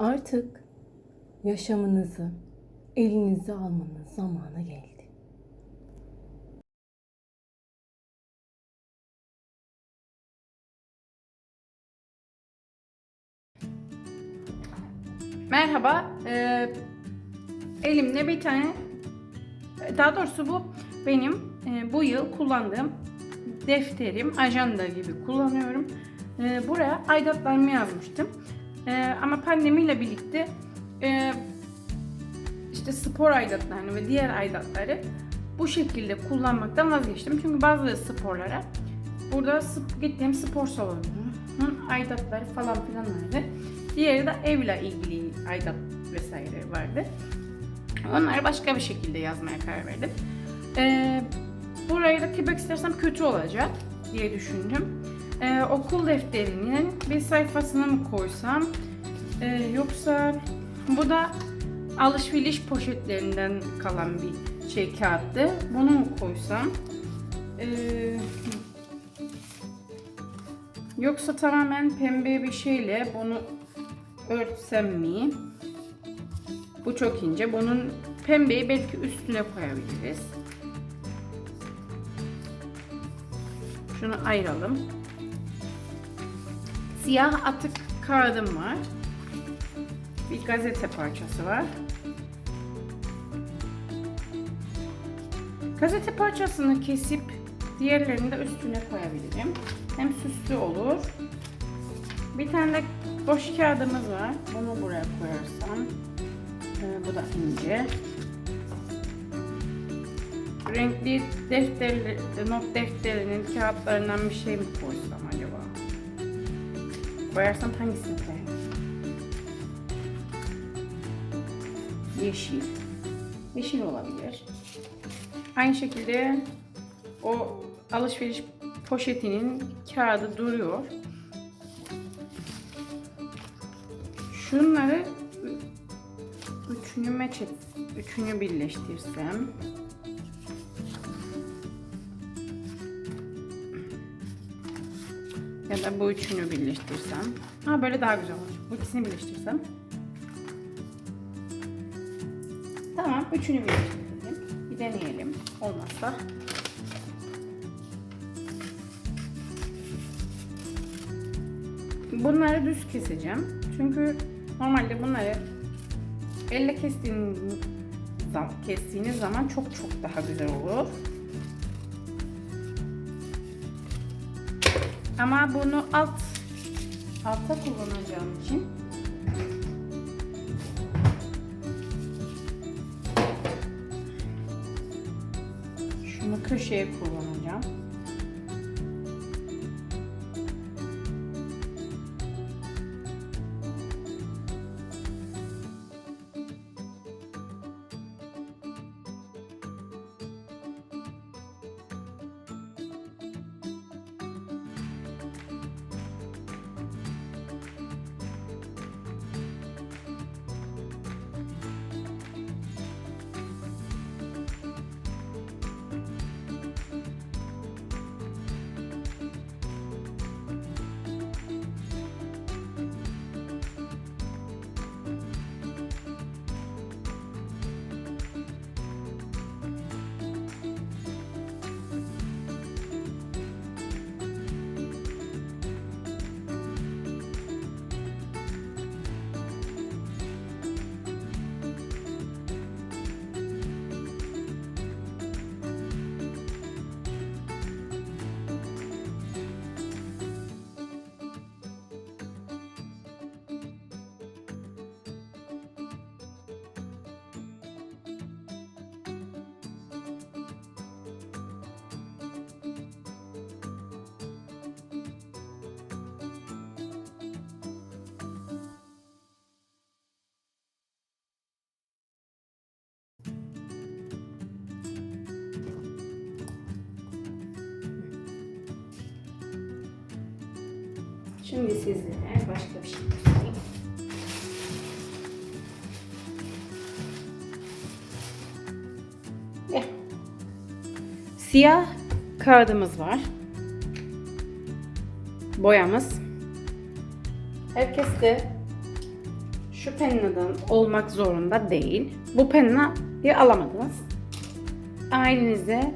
Artık yaşamınızı elinize almanın zamanı geldi. Merhaba. Ee, elimde bir tane, daha doğrusu bu benim e, bu yıl kullandığım defterim, ajanda gibi kullanıyorum. Ee, buraya aidatlarımı yazmıştım. Ee, ama pandemiyle birlikte e, işte spor aidatlarını ve diğer aidatları bu şekilde kullanmaktan vazgeçtim. Çünkü bazı sporlara burada gittiğim spor salonunun aidatları falan filan vardı. Diğeri de evle ilgili aidat vesaire vardı. Onları başka bir şekilde yazmaya karar verdim. Ee, burayı rakip istersem kötü olacak diye düşündüm. Ee, okul defterinin bir sayfasını mı koysam Ee, yoksa bu da alışveriş poşetlerinden kalan bir şey kağıttı. Bunu mu koysam? Ee, yoksa tamamen pembe bir şeyle bunu örtsem mi? Bu çok ince. Bunun pembeyi belki üstüne koyabiliriz. Şunu ayıralım. Siyah atık kağıdım var. Bir gazete parçası var. Gazete parçasını kesip diğerlerini de üstüne koyabilirim. Hem süslü olur. Bir tane de boş kağıdımız var. Bunu buraya koyarsam. Ee, bu da ince. Renkli defterli, not defterinin kağıtlarından bir şey mi koysam acaba? Koyarsam hangisini koyayım? Yeşil. Yeşil olabilir. Aynı şekilde o alışveriş poşetinin kağıdı duruyor. Şunları üçünü meç üçünü birleştirsem. Ya da bu üçünü birleştirsem. Ha böyle daha güzel olur. Bu ikisini birleştirsem. Tamam, üçünü birleştirelim. Bir deneyelim. Olmazsa. Bunları düz keseceğim. Çünkü normalde bunları elle kestiğiniz kestiğiniz zaman çok çok daha güzel olur. Ama bunu alt altta kullanacağım için şunu köşeye kullanacağım. Şimdi sizlere başka bir şey göstereyim. Eh. Siyah kağıdımız var. Boyamız. Herkes de şu pennadan olmak zorunda değil. Bu pennayı alamadınız. Ama elinizde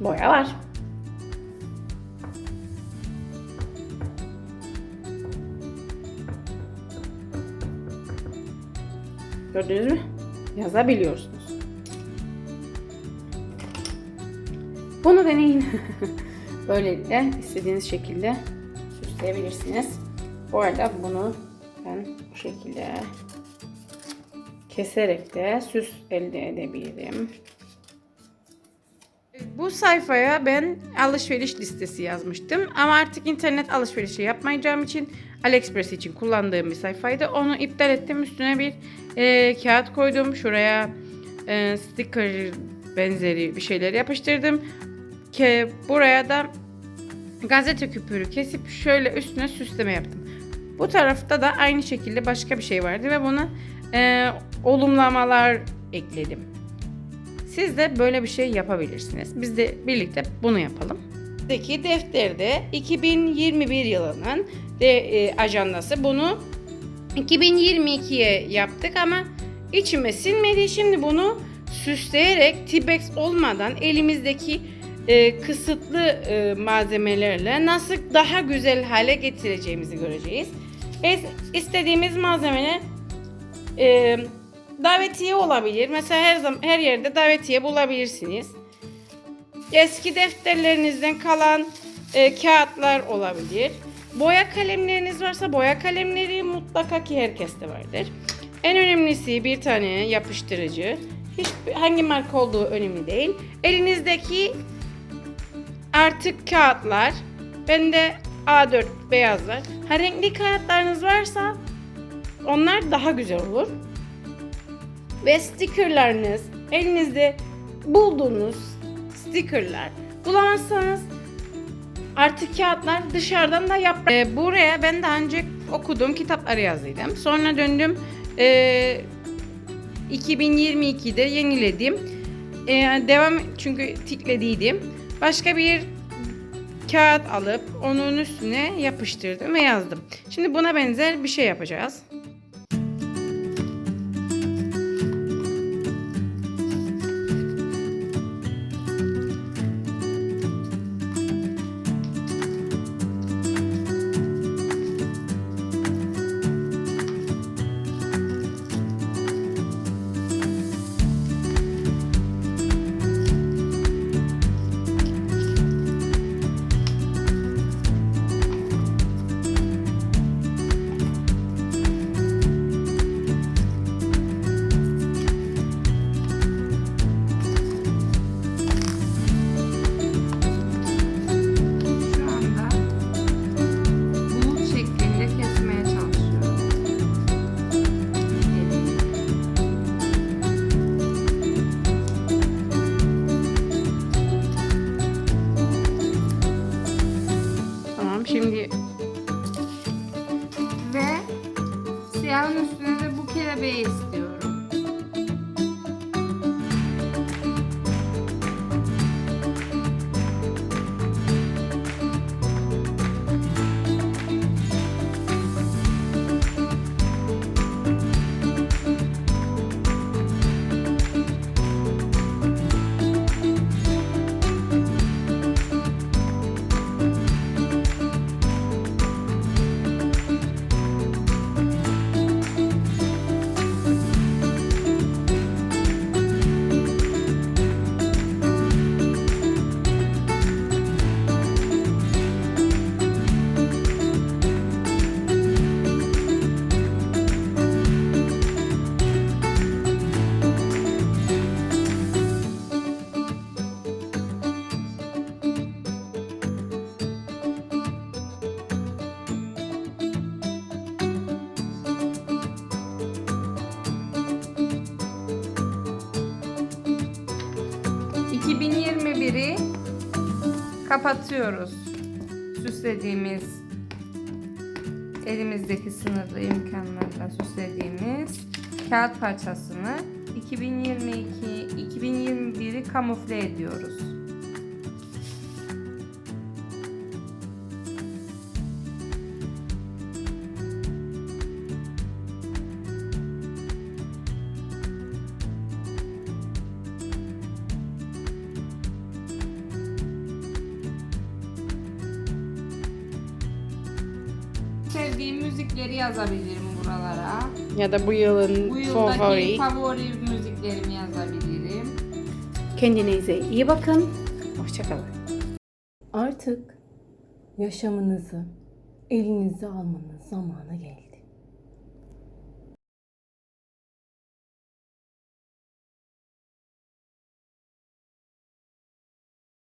boya var. Gördünüz mü? Yazabiliyorsunuz. Bunu deneyin. Böylelikle istediğiniz şekilde süsleyebilirsiniz. Bu arada bunu ben bu şekilde keserek de süs elde edebilirim. Bu sayfaya ben alışveriş listesi yazmıştım ama artık internet alışverişi yapmayacağım için AliExpress için kullandığım bir sayfaydı. Onu iptal ettim. Üstüne bir e, kağıt koydum. Şuraya e, sticker benzeri bir şeyler yapıştırdım. Ke buraya da gazete küpürü kesip şöyle üstüne süsleme yaptım. Bu tarafta da aynı şekilde başka bir şey vardı ve buna e, olumlamalar ekledim. Siz de böyle bir şey yapabilirsiniz. Biz de birlikte bunu yapalım. Buradaki defterde 2021 yılının de, e, ajandası. Bunu 2022'ye yaptık ama içime sinmedi. Şimdi bunu süsleyerek T-Bex olmadan elimizdeki e, kısıtlı e, malzemelerle nasıl daha güzel hale getireceğimizi göreceğiz. Es, istediğimiz malzemeler e, davetiye olabilir. Mesela her zaman her yerde davetiye bulabilirsiniz. Eski defterlerinizden kalan e, kağıtlar olabilir. Boya kalemleriniz varsa boya kalemleri mutlaka ki herkeste vardır. En önemlisi bir tane yapıştırıcı. Hiç hangi marka olduğu önemli değil. Elinizdeki artık kağıtlar. Bende A4 beyazlar. Ha renkli kağıtlarınız varsa onlar daha güzel olur. Ve stickerlarınız elinizde bulduğunuz stickerlar bulamazsanız artık kağıtlar dışarıdan da yap. Ee, buraya ben daha önce okuduğum kitapları yazdıydım. Sonra döndüm ee, 2022'de yeniledim. Ee, devam çünkü tiklediydim. Başka bir kağıt alıp onun üstüne yapıştırdım ve yazdım. Şimdi buna benzer bir şey yapacağız. Kapatıyoruz. Süslediğimiz elimizdeki sınırlı imkanlarla süslediğimiz kağıt parçasını 2022 2021'i kamufle ediyoruz. Sevdiğim müzikleri yazabilirim buralara. Ya da bu yılın Bu yıldaki favori. favori müziklerimi yazabilirim. Kendinize iyi bakın. Hoşçakalın. Artık yaşamınızı elinize almanın zamanı geldi.